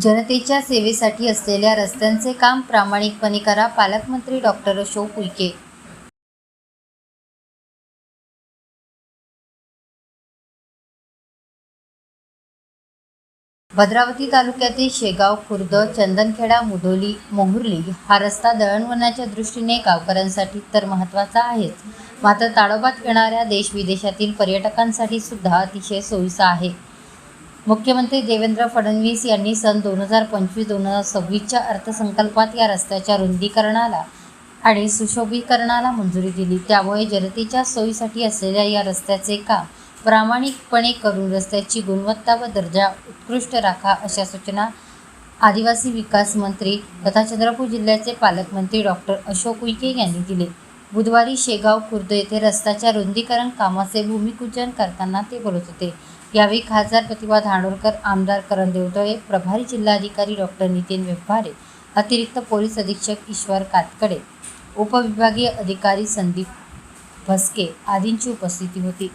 जनतेच्या सेवेसाठी असलेल्या रस्त्यांचे काम प्रामाणिकपणे करा पालकमंत्री डॉक्टर अशोक उईके. भद्रावती तालुक्यातील शेगाव खुर्द चंदनखेडा मुधोली मोहुर्ली हा रस्ता दळणवळणाच्या दृष्टीने गावकऱ्यांसाठी तर महत्त्वाचा आहेच. मात्र ताडोबात येणाऱ्या देश विदेशातील पर्यटकांसाठी सुद्धा अतिशय सोयीचा आहे. मुख्यमंत्री देवेंद्र फडणवीस यांनी सन दोन हजार पंचवीस दोन हजार सव्वीसच्या अर्थसंकल्पात या रस्त्याच्या रुंदीकरणाला आणि सुशोभीकरणाला मंजुरी दिली. त्यामुळे जनतेच्या सोयीसाठी असलेल्या या रस्त्याचे काम प्रामाणिकपणे करून रस्त्याची गुणवत्ता व दर्जा उत्कृष्ट राखा अशा सूचना आदिवासी विकास मंत्री तथा चंद्रपूर जिल्ह्याचे पालकमंत्री डॉक्टर अशोक उईके यांनी दिले. बुधवारी शेगाव खुर्द येथे रस्त्याच्या रुंदीकरण कामाचे भूमिपूजन करताना ते बोलत होते. यावेळी खासदार प्रतिभा धानोरकर आमदार करण देवतळे प्रभारी जिल्हाधिकारी डॉक्टर नितीन व्यवहारे अतिरिक्त पोलीस अधीक्षक ईश्वर कातकडे उपविभागीय अधिकारी संदीप भस्के आदींची उपस्थिती होती.